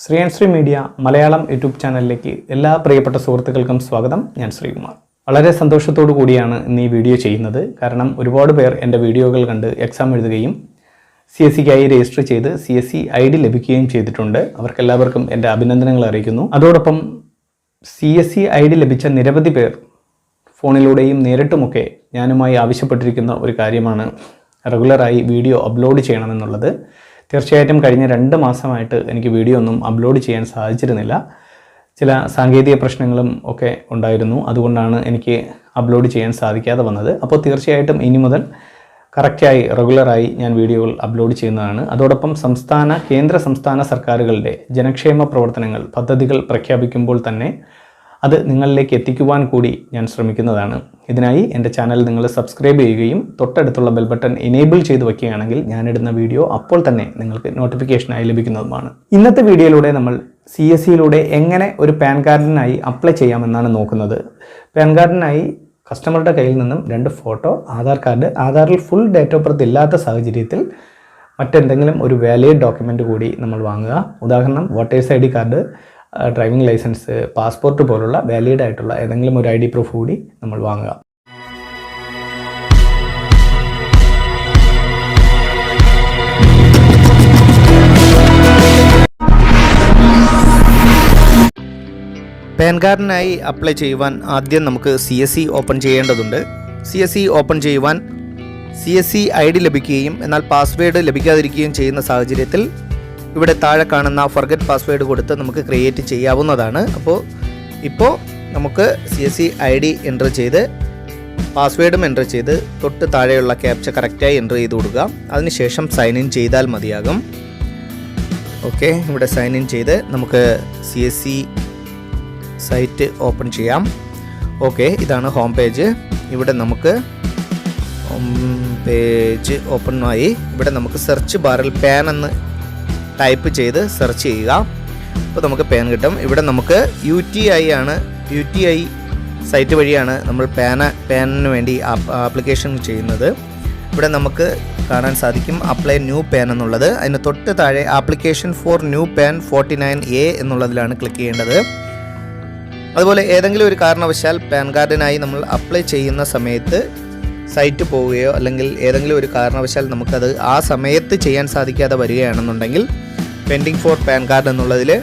Shri Sree media Malayalam YouTube ചാനലിലേക്ക് എല്ലാ പ്രിയപ്പെട്ട സുഹൃത്തുക്കൾക്കും സ്വാഗതം. ഞാൻ ശ്രീകുമാർ. വളരെ സന്തോഷത്തോടു കൂടിയാണ് ഇന്ന് ഈ വീഡിയോ ചെയ്യുന്നത്. കാരണം ഒരുപാട് പേർ എന്റെ വീഡിയോകൾ കണ്ട് എക്സാം എഴുതുകയും സി എസ് സിക്കായി രജിസ്റ്റർ ചെയ്ത് C S C I D ലഭിക്കുകയും ചെയ്തിട്ടുണ്ട്. അവർക്കെല്ലാവർക്കും എന്റെ അഭിനന്ദനങ്ങൾ അറിയിക്കുന്നു. അതോടൊപ്പം C S C I D ലഭിച്ച നിരവധി പേർ ഫോണിലൂടെയും നേരിട്ടുമൊക്കെ ഞാനുമായി ആവശ്യപ്പെട്ടിരിക്കുന്ന ഒരു കാര്യമാണ്. റെഗുലറായി വീഡിയോ അപ്ലോഡ് ചെയ്യണമെന്നുള്ളത്. തീർച്ചയായിട്ടും കഴിഞ്ഞ രണ്ട് മാസമായിട്ട് എനിക്ക് വീഡിയോ ഒന്നും അപ്ലോഡ് ചെയ്യാൻ സാധിച്ചിരുന്നില്ല. ചില സാങ്കേതിക പ്രശ്നങ്ങളും ഒക്കെ ഉണ്ടായിരുന്നു. അതുകൊണ്ടാണ് എനിക്ക് അപ്ലോഡ് ചെയ്യാൻ സാധിക്കാതെ വന്നത്. അപ്പോൾ തീർച്ചയായിട്ടും ഇനി മുതൽ കറക്റ്റായി റെഗുലറായി ഞാൻ വീഡിയോകൾ അപ്ലോഡ് ചെയ്യുന്നതാണ്. അതോടൊപ്പം സംസ്ഥാന കേന്ദ്ര സംസ്ഥാന സർക്കാരുകളുടെ ജനക്ഷേമ പ്രവർത്തനങ്ങൾ പദ്ധതികൾ പ്രഖ്യാപിക്കുമ്പോൾ തന്നെ അത് നിങ്ങളിലേക്ക് എത്തിക്കുവാൻ കൂടി ഞാൻ ശ്രമിക്കുന്നതാണ്. ഇതിനായി എന്റെ ചാനൽ നിങ്ങൾ സബ്സ്ക്രൈബ് ചെയ്യുകയും തൊട്ടടുത്തുള്ള ബെൽ ബട്ടൺ എനേബിൾ ചെയ്ത് വയ്ക്കുകയാണെങ്കിൽ ഞാനിടുന്ന വീഡിയോ അപ്പോൾ തന്നെ നിങ്ങൾക്ക് നോട്ടിഫിക്കേഷനായി ലഭിക്കുന്നതുമാണ്. ഇന്നത്തെ വീഡിയോയിലൂടെ നമ്മൾ സി എസ് സിയിലൂടെ എങ്ങനെ ഒരു പാൻ കാർഡിനായി അപ്ലൈ ചെയ്യാമെന്നാണ് നോക്കുന്നത്. പാൻ കാർഡിനായി കസ്റ്റമറുടെ കയ്യിൽ നിന്നും രണ്ട് ഫോട്ടോ ആധാർ കാർഡ് ആധാറിൽ ഫുൾ ഡേറ്റ് ഓഫ് ബർത്ത് ഇല്ലാത്ത സാഹചര്യത്തിൽ മറ്റെന്തെങ്കിലും ഒരു വാലിഡ് ഡോക്യുമെന്റ് കൂടി നമ്മൾ വാങ്ങുക. ഉദാഹരണം voters I D card driving license passport പോലുള്ള വാലിഡ് ആയിട്ടുള്ള ഏതെങ്കിലും ഒരു ഐ ഡി പ്രൂഫ് കൂടി നമ്മൾ വാങ്ങുക. പാൻ കാർഡിനായി അപ്ലൈ ചെയ്യുവാൻ ആദ്യം നമുക്ക് സി എസ് സി ഓപ്പൺ ചെയ്യേണ്ടതുണ്ട്. സി എസ് സി ഓപ്പൺ ചെയ്യുവാൻ C S C I D ലഭിക്കുകയും എന്നാൽ പാസ്വേഡ് ലഭിക്കാതിരിക്കുകയും ചെയ്യുന്ന സാഹചര്യത്തിൽ ഇവിടെ താഴെ കാണുന്ന ഫർഗറ്റ് പാസ്വേഡ് കൊടുത്ത് നമുക്ക് ക്രിയേറ്റ് ചെയ്യാവുന്നതാണ്. അപ്പോൾ ഇപ്പോൾ നമുക്ക് C S C I D enter ചെയ്ത് പാസ്വേഡും എന്റർ ചെയ്ത് തൊട്ട് താഴെയുള്ള ക്യാപ്ച കറക്റ്റായി എന്റർ ചെയ്ത് കൊടുക്കുക. അതിനുശേഷം സൈൻ ഇൻ ചെയ്താൽ മതിയാകും. ഓക്കെ ഇവിടെ സൈൻ ഇൻ ചെയ്ത് നമുക്ക് C S C site open ചെയ്യാം. ഓക്കെ ഇതാണ് ഹോം പേജ് ഇവിടെ നമുക്ക് പേജ് ഓപ്പൺ ആയി. ഇവിടെ നമുക്ക് സെർച്ച് ബാറിൽ പാൻ എന്ന് ടൈപ്പ് ചെയ്ത് സെർച്ച് ചെയ്യുക. അപ്പോൾ നമുക്ക് പാൻ കിട്ടും. ഇവിടെ നമുക്ക് യു ടി ഐ ആണ്. യു ടി ഐ സൈറ്റ് വഴിയാണ് നമ്മൾ പാന പാനിന് വേണ്ടി ആപ്ലിക്കേഷൻ ചെയ്യുന്നത്. ഇവിടെ നമുക്ക് കാണാൻ സാധിക്കും അപ്ലൈ ന്യൂ പാൻ എന്നുള്ളത്. അതിന് തൊട്ട് താഴെ application for new PAN forty nine A എന്നുള്ളതിലാണ് click ചെയ്യേണ്ടത്. അതുപോലെ ഏതെങ്കിലും ഒരു കാരണവശാൽ പാൻ കാർഡിനായി നമ്മൾ അപ്ലൈ ചെയ്യുന്ന സമയത്ത് സൈറ്റ് പോവുകയോ അല്ലെങ്കിൽ ഏതെങ്കിലും ഒരു കാരണവശാൽ നമുക്കത് ആ സമയത്ത് ചെയ്യാൻ സാധിക്കാതെ വരികയാണെന്നുണ്ടെങ്കിൽ പെൻഡിങ് ഫോർ പാൻ കാർഡ് എന്നുള്ളതിൽ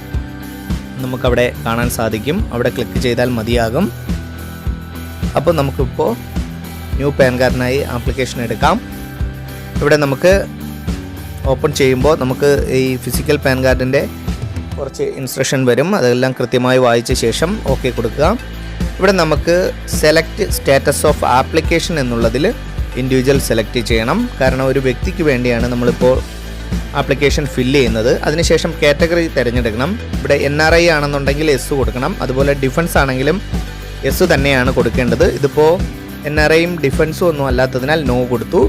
നമുക്കവിടെ കാണാൻ സാധിക്കും. അവിടെ ക്ലിക്ക് ചെയ്താൽ മതിയാകും. അപ്പോൾ നമുക്കിപ്പോൾ ന്യൂ പാൻ കാർഡിനായി ആപ്ലിക്കേഷൻ എടുക്കാം. ഇവിടെ നമുക്ക് ഓപ്പൺ ചെയ്യുമ്പോൾ നമുക്ക് ഈ ഫിസിക്കൽ പാൻ കാർഡിന്റെ കുറച്ച് ഇൻസ്ട്രക്ഷൻ വരും. അതെല്ലാം കൃത്യമായി വായിച്ച ശേഷം ഓക്കെ കൊടുക്കുക. ഇവിടെ നമുക്ക് സെലക്ട് സ്റ്റാറ്റസ് ഓഫ് ആപ്ലിക്കേഷൻ എന്നുള്ളതിൽ ഇൻഡിവിജ്വൽ സെലക്ട് ചെയ്യണം. കാരണം ഒരു വ്യക്തിക്ക് വേണ്ടിയാണ് നമ്മളിപ്പോൾ ആപ്ലിക്കേഷൻ ഫില്ല് ചെയ്യുന്നത്. അതിനുശേഷം കാറ്റഗറി തിരഞ്ഞെടുക്കണം. ഇവിടെ എൻ ആർ ഐ ആണെന്നുണ്ടെങ്കിൽ എസ് കൊടുക്കണം. അതുപോലെ ഡിഫൻസ് ആണെങ്കിലും എസ് തന്നെയാണ് കൊടുക്കേണ്ടത്. ഇതിപ്പോൾ എൻ ആർ ഐയും ഡിഫൻസും ഒന്നും അല്ലാത്തതിനാൽ നോ കൊടുത്തു.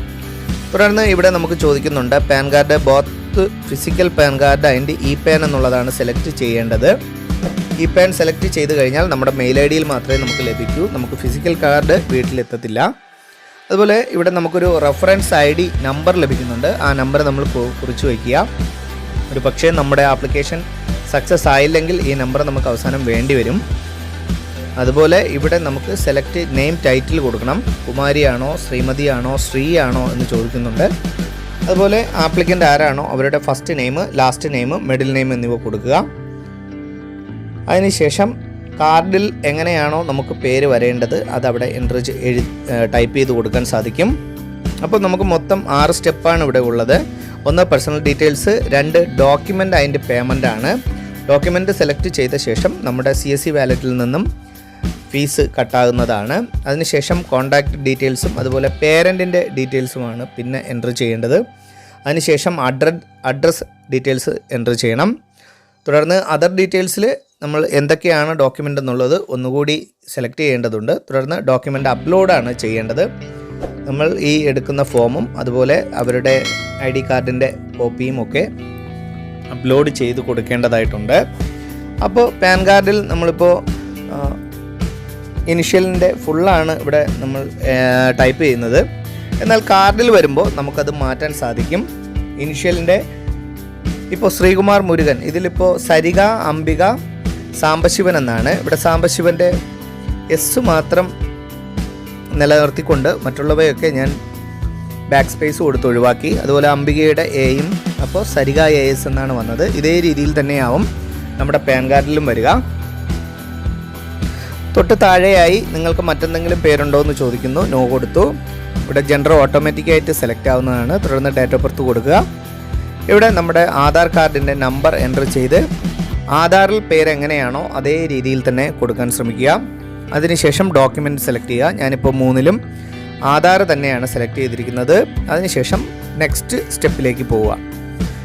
തുടർന്ന് ഇവിടെ നമുക്ക് ചോദിക്കുന്നുണ്ട് PAN card both physical PAN card and e PAN എന്നുള്ളതാണ് സെലക്ട് ചെയ്യേണ്ടത്. ഇ പാൻ സെലക്ട് ചെയ്ത് കഴിഞ്ഞാൽ നമ്മുടെ മെയിൽ ഐ ഡിയിൽ മാത്രമേ നമുക്ക് ലഭിക്കൂ. നമുക്ക് ഫിസിക്കൽ കാർഡ് വീട്ടിലെത്തത്തില്ല. അതുപോലെ ഇവിടെ നമുക്കൊരു റെഫറൻസ് ഐ ഡി നമ്പർ ലഭിക്കുന്നുണ്ട്. ആ നമ്പർ നമ്മൾ കുറിച്ചു വയ്ക്കുക. ഒരു പക്ഷേ നമ്മുടെ ആപ്ലിക്കേഷൻ സക്സസ് ആയില്ലെങ്കിൽ ഈ നമ്പർ നമുക്ക് അവസാനം വേണ്ടി വരും. അതുപോലെ ഇവിടെ നമുക്ക് സെലക്ട് നെയിം ടൈറ്റിൽ കൊടുക്കണം. കുമാരിയാണോ ശ്രീമതിയാണോ ശ്രീയാണോ എന്ന് ചോദിക്കുന്നുണ്ട്. അതുപോലെ ആപ്ലിക്കന്റ് ആരാണോ അവരുടെ first name last name middle name എന്നിവ കൊടുക്കുക. അതിനുശേഷം കാർഡിൽ എങ്ങനെയാണോ നമുക്ക് പേര് വരേണ്ടത് അതവിടെ എന്റർ എഴു ടൈപ്പ് ചെയ്ത് കൊടുക്കാൻ സാധിക്കും. അപ്പോൾ നമുക്ക് മൊത്തം ആറ് സ്റ്റെപ്പാണ് ഇവിടെ ഉള്ളത്. ഒന്ന് പേഴ്സണൽ ഡീറ്റെയിൽസ് രണ്ട് ഡോക്യുമെന്റ് അതിന്റെ പേയ്മെന്റ് ആണ്. ഡോക്യുമെന്റ് സെലക്ട് ചെയ്ത ശേഷം നമ്മുടെ സി എസ് സി വാലറ്റിൽ നിന്നും ഫീസ് കട്ടാകുന്നതാണ്. അതിനുശേഷം കോൺടാക്റ്റ് ഡീറ്റെയിൽസും അതുപോലെ പേരന്റിന്റെ ഡീറ്റെയിൽസുമാണ് പിന്നെ എന്റർ ചെയ്യേണ്ടത്. അതിനുശേഷം അഡ്ര അഡ്രസ് ഡീറ്റെയിൽസ് എന്റർ ചെയ്യണം. തുടർന്ന് അതർ ഡീറ്റെയിൽസിൽ നമ്മൾ എന്തൊക്കെയാണ് ഡോക്യുമെന്റ് എന്നുള്ളത് ഒന്നുകൂടി സെലക്ട് ചെയ്യേണ്ടതുണ്ട്. തുടർന്ന് ഡോക്യുമെന്റ് അപ്ലോഡാണ് ചെയ്യേണ്ടത്. നമ്മൾ ഈ എടുക്കുന്ന ഫോമും അതുപോലെ അവരുടെ ഐ ഡി കാർഡിന്റെ കോപ്പിയും ഒക്കെ അപ്ലോഡ് ചെയ്ത് കൊടുക്കേണ്ടതായിട്ടുണ്ട്. അപ്പോൾ പാൻ കാർഡിൽ നമ്മളിപ്പോൾ ഇനിഷ്യലിന്റെ ഫുള്ളാണ് ഇവിടെ നമ്മൾ ടൈപ്പ് ചെയ്യുന്നത്. എന്നാൽ കാർഡിൽ വരുമ്പോൾ നമുക്കത് മാറ്റാൻ സാധിക്കും. ഇനിഷ്യലിന്റെ ഇപ്പോൾ ശ്രീകുമാർ മുരുകൻ ഇതിലിപ്പോൾ സരിക അംബിക സാംബശിവൻ എന്നാണ്. ഇവിടെ സാംബശിവന്റെ എസ് മാത്രം നിലനിർത്തിക്കൊണ്ട് മറ്റുള്ളവയൊക്കെ ഞാൻ ബാക്ക് സ്പേസ് കൊടുത്ത് ഒഴിവാക്കി. അതുപോലെ അംബികയുടെ എയും അപ്പോൾ സരിക എ എസ് എന്നാണ് വന്നത്. ഇതേ രീതിയിൽ തന്നെയാവും നമ്മുടെ പാൻ കാർഡിലും വരിക. തൊട്ട് താഴെയായി നിങ്ങൾക്ക് മറ്റെന്തെങ്കിലും പേരുണ്ടോ എന്ന് ചോദിക്കുന്നു. നോ കൊടുത്തു. ഇവിടെ ജെൻഡർ ഓട്ടോമാറ്റിക്കായിട്ട് സെലക്ട് ആവുന്നതാണ്. തുടർന്ന് ഡേറ്റ് ഓഫ് ബർത്ത് കൊടുക്കുക. ഇവിടെ നമ്മുടെ ആധാർ കാർഡിന്റെ നമ്പർ എന്റർ ചെയ്ത് ആധാറിൽ പേര് എങ്ങനെയാണോ അതേ രീതിയിൽ തന്നെ കൊടുക്കാൻ ശ്രമിക്കുക. അതിനുശേഷം ഡോക്യുമെന്റ് സെലക്ട് ചെയ്യുക. ഞാനിപ്പോൾ മൂന്നിലും ആധാർ തന്നെയാണ് സെലക്ട് ചെയ്തിരിക്കുന്നത്. അതിനുശേഷം നെക്സ്റ്റ് സ്റ്റെപ്പിലേക്ക് പോവുക.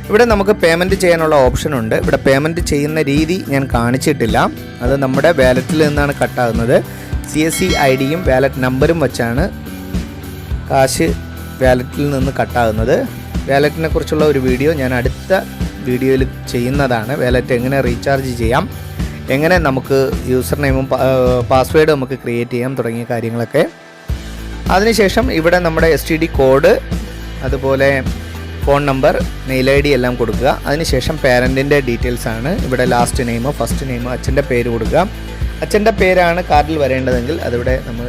ഇവിടെ നമുക്ക് പേയ്മെന്റ് ചെയ്യാനുള്ള ഓപ്ഷൻ ഉണ്ട്. ഇവിടെ പേയ്മെന്റ് ചെയ്യുന്ന രീതി ഞാൻ കാണിച്ചിട്ടില്ല. അത് നമ്മുടെ വാലറ്റിൽ നിന്നാണ് കട്ടാകുന്നത്. സി എസ് സി ഐ ഡിയും വാലറ്റ് നമ്പറും വെച്ചാണ് കാശ് വാലറ്റിൽ നിന്ന് കട്ടാകുന്നത്. വാലറ്റിനെ കുറിച്ചുള്ള ഒരു വീഡിയോ ഞാൻ അടുത്ത വീഡിയോയിൽ ചെയ്യുന്നതാണ്. വാലറ്റ് എങ്ങനെ റീചാർജ് ചെയ്യാം എങ്ങനെ നമുക്ക് യൂസർ നെയിമും പാസ്വേഡും നമുക്ക് ക്രിയേറ്റ് ചെയ്യാം തുടങ്ങിയ കാര്യങ്ങളൊക്കെ. അതിനുശേഷം ഇവിടെ നമ്മുടെ എസ് ടി ഡി കോഡ് അതുപോലെ phone number mail I D എല്ലാം കൊടുക്കുക. അതിനുശേഷം പേരന്റിന്റെ ഡീറ്റെയിൽസ് ആണ്. ഇവിടെ ലാസ്റ്റ് നെയിം ഫസ്റ്റ് നെയിം അച്ഛന്റെ പേര് കൊടുക്കുക. അച്ഛന്റെ പേരാണ് കാർഡിൽ വരേണ്ടതെങ്കിൽ അതിവിടെ നമ്മൾ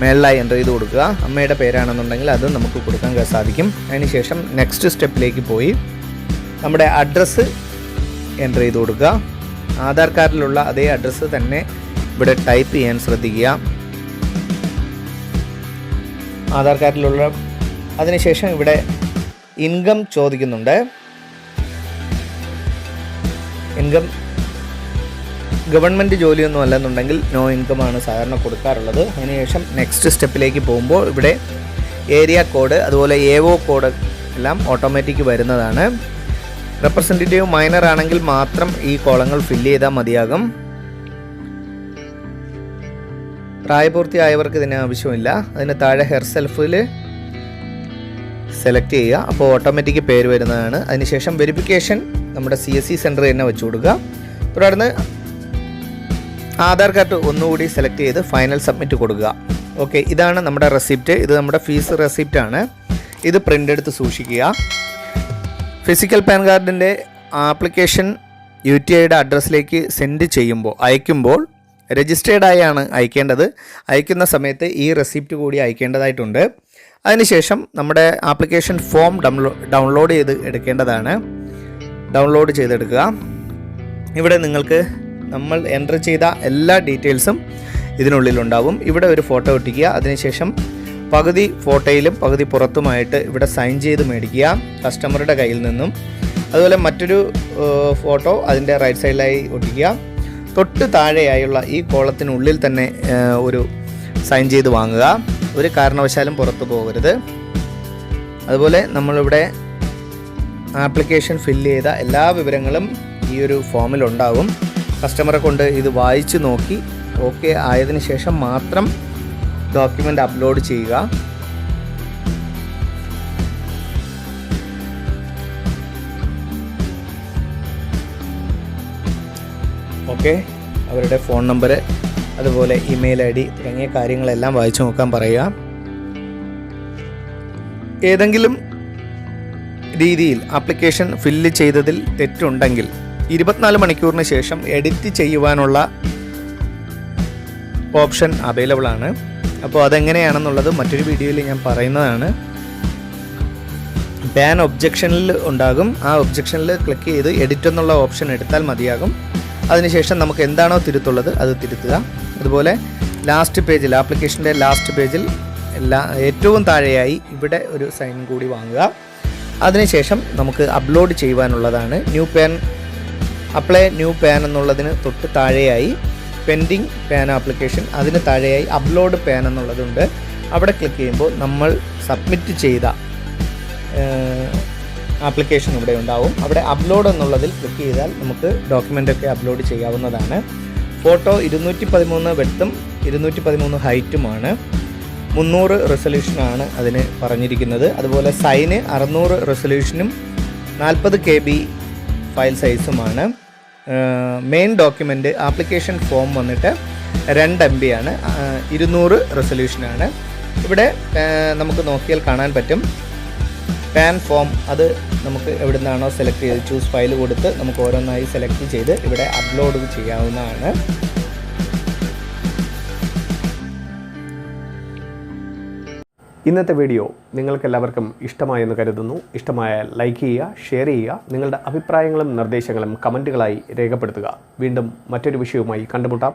മേളിലായി എന്റർ ചെയ്ത് കൊടുക്കുക. അമ്മയുടെ പേരാണെന്നുണ്ടെങ്കിൽ അത് നമുക്ക് കൊടുക്കാൻ സാധിക്കും. അതിനുശേഷം നെക്സ്റ്റ് സ്റ്റെപ്പിലേക്ക് പോയി. നമ്മുടെ അഡ്രസ്സ് എന്റർ ചെയ്ത് കൊടുക്കുക. ആധാർ കാർഡിലുള്ള അതേ അഡ്രസ്സ് തന്നെ ഇവിടെ ടൈപ്പ് ചെയ്യാൻ ശ്രദ്ധിക്കുക. ആധാർ കാർഡിലുള്ള അതിനുശേഷം ഇവിടെ ഇൻകം ചോദിക്കുന്നുണ്ട്. ഇൻകം ഗവൺമെന്റ് ജോലിയൊന്നും അല്ലെന്നുണ്ടെങ്കിൽ നോ ഇൻകമാണ് സാധാരണ കൊടുക്കാറുള്ളത്. അതിനുശേഷം നെക്സ്റ്റ് സ്റ്റെപ്പിലേക്ക് പോകുമ്പോൾ ഇവിടെ ഏരിയ കോഡ് അതുപോലെ ഒ കോഡ് എല്ലാം ഓട്ടോമാറ്റിക് വരുന്നതാണ്. റെപ്രസെന്റേറ്റീവ് മൈനർ ആണെങ്കിൽ മാത്രം ഈ കോളങ്ങൾ ഫില്ല് ചെയ്താൽ മതിയാകും. പ്രായപൂർത്തിയായവർക്ക് ഇതിന് ആവശ്യമില്ല. അതിന് താഴെ ഹെയർ സെൽഫിൽ സെലക്ട് ചെയ്യുക. അപ്പോൾ ഓട്ടോമാറ്റിക് പേര് വരുന്നതാണ്. അതിനുശേഷം വെരിഫിക്കേഷൻ നമ്മുടെ സി എസ് സി സെന്റർ തന്നെ വെച്ച് കൊടുക്കുക. തുടർന്ന് ആധാർ കാർഡ് ഒന്നുകൂടി സെലക്ട് ചെയ്ത് ഫൈനൽ സബ്മിറ്റ് കൊടുക്കുക. ഓക്കെ ഇതാണ് നമ്മുടെ റെസിപ്റ്റ് ഇത് നമ്മുടെ ഫീസ് റെസിപ്റ്റ് ആണ്. ഇത് പ്രിന്റ് എടുത്ത് സൂക്ഷിക്കുക. ഫിസിക്കൽ പാൻ കാർഡിന്റെ ആപ്ലിക്കേഷൻ യു ടി ഐയുടെ അഡ്രസ്സിലേക്ക് സെൻഡ് ചെയ്യുമ്പോൾ അയക്കുമ്പോൾ രജിസ്റ്റേർഡ് ആയാണ് അയക്കേണ്ടത്. അയക്കുന്ന സമയത്ത് ഈ റെസിപ്റ്റ് കൂടി അയക്കേണ്ടതായിട്ടുണ്ട്. അതിനുശേഷം നമ്മുടെ ആപ്ലിക്കേഷൻ ഫോം ഡൗൺലോ ഡൗൺലോഡ് ചെയ്ത് എടുക്കേണ്ടതാണ്. ഡൗൺലോഡ് ചെയ്തെടുക്കുക. ഇവിടെ നിങ്ങൾക്ക് നമ്മൾ എന്റർ ചെയ്ത എല്ലാ ഡീറ്റെയിൽസും ഇതിനുള്ളിലുണ്ടാവും. ഇവിടെ ഒരു ഫോട്ടോ ഒട്ടിക്കുക. അതിനുശേഷം പകുതി ഫോട്ടോയിലും പകുതി പുറത്തുമായിട്ട് ഇവിടെ സൈൻ ചെയ്ത് മേടിക്കുക കസ്റ്റമറുടെ കയ്യിൽ നിന്നും. അതുപോലെ മറ്റൊരു ഫോട്ടോ അതിന്റെ റൈറ്റ് സൈഡിലായി ഒട്ടിക്കുക. തൊട്ട് താഴെയായുള്ള ഈ കോളത്തിനുള്ളിൽ തന്നെ ഒരു സൈൻ ചെയ്ത് വാങ്ങുക. ഒരു കാരണവശാലും പുറത്തു പോകരുത്. അതുപോലെ നമ്മളിവിടെ ആപ്ലിക്കേഷൻ ഫില്ല് ചെയ്ത എല്ലാ വിവരങ്ങളും ഈ ഒരു ഫോമിൽ ഉണ്ടാകും കസ്റ്റമറെ കൊണ്ട് ഇത് വായിച്ച് നോക്കി ഓക്കെ ആയതിനു ശേഷം മാത്രം ഡോക്യുമെന്റ് അപ്ലോഡ് ചെയ്യുക. ഓക്കെ അവരുടെ ഫോൺ നമ്പർ അതുപോലെ ഇമെയിൽ ഐ ഡി തുടങ്ങിയ കാര്യങ്ങളെല്ലാം വായിച്ചു നോക്കാൻ പറയുക. ഏതെങ്കിലും രീതിയിൽ ആപ്ലിക്കേഷൻ ഫില്ല് ചെയ്തതിൽ തെറ്റുണ്ടെങ്കിൽ ഇരുപത്തിനാല് മണിക്കൂറിന് ശേഷം എഡിറ്റ് ചെയ്യുവാനുള്ള ഓപ്ഷൻ അവൈലബിൾ ആണ്. അപ്പോൾ അതെങ്ങനെയാണെന്നുള്ളത് മറ്റൊരു വീഡിയോയിൽ ഞാൻ പറയുന്നതാണ്. ബാൻ ഒബ്ജക്ഷനിൽ ഉണ്ടാകും. ആ ഒബ്ജക്ഷനിൽ ക്ലിക്ക് ചെയ്ത് എഡിറ്റ് എന്നുള്ള ഓപ്ഷൻ എടുത്താൽ മതിയാകും. അതിനുശേഷം നമുക്ക് എന്താണോ തിരുത്തുള്ളത് അത് തിരുത്തുക. അതുപോലെ ലാസ്റ്റ് പേജിൽ ആപ്ലിക്കേഷന്റെ ലാസ്റ്റ് പേജിൽ എല്ലാ ഏറ്റവും താഴെയായി ഇവിടെ ഒരു സൈൻ കൂടി വാങ്ങുക. അതിനുശേഷം നമുക്ക് upload ചെയ്യുവാനുള്ളതാണ്. New PAN apply new PAN എന്നുള്ളതിന് തൊട്ട് താഴെയായി പെൻഡിങ് പാൻ ആപ്ലിക്കേഷൻ അതിന് താഴെയായി അപ്ലോഡ് പാൻ എന്നുള്ളതുണ്ട്. അവിടെ ക്ലിക്ക് ചെയ്യുമ്പോൾ നമ്മൾ സബ്മിറ്റ് ചെയ്ത ആപ്ലിക്കേഷൻ ഇവിടെ ഉണ്ടാവും. അവിടെ അപ്ലോഡ് എന്നുള്ളതിൽ ക്ലിക്ക് ചെയ്താൽ നമുക്ക് ഡോക്യുമെന്റൊക്കെ അപ്ലോഡ് ചെയ്യാവുന്നതാണ്. ഫോട്ടോ ഇരുന്നൂറ്റി പതിമൂന്ന് വെട്ടും ഇരുന്നൂറ്റി പതിമൂന്ന് ഹൈറ്റുമാണ്. മുന്നൂറ് റെസൊല്യൂഷനാണ് അതിന് പറഞ്ഞിരിക്കുന്നത്. അതുപോലെ സൈന് അറുന്നൂറ് റെസൊല്യൂഷനും നാൽപ്പത് കെ ബി ഫയൽ സൈസുമാണ് മെയിൻ ഡോക്യുമെന്റ് ആപ്ലിക്കേഷൻ ഫോം വന്നിട്ട് രണ്ട് എം ബി ആണ്. ഇരുന്നൂറ് റെസൊല്യൂഷനാണ് ഇവിടെ നമുക്ക് നോക്കിയാൽ കാണാൻ പറ്റും. പാൻ ഫോം അത് നമുക്ക് എവിടെ നിന്നാണോ സെലക്ട് ചെയ്ത് ചൂസ് ഫയൽ കൊടുത്ത് നമുക്ക് ഓരോന്നായി സെലക്ട് ചെയ്ത് ഇവിടെ അപ്ലോഡ് ചെയ്യാവുന്നതാണ്. ഇന്നത്തെ വീഡിയോ നിങ്ങൾക്കെല്ലാവർക്കും ഇഷ്ടമായെന്ന് കരുതുന്നു. ഇഷ്ടമായാൽ ലൈക്ക് ചെയ്യുക ഷെയർ ചെയ്യുക നിങ്ങളുടെ അഭിപ്രായങ്ങളും നിർദ്ദേശങ്ങളും കമന്റുകളായി രേഖപ്പെടുത്തുക. വീണ്ടും മറ്റൊരു വിഷയവുമായി കണ്ടുമുട്ടാം.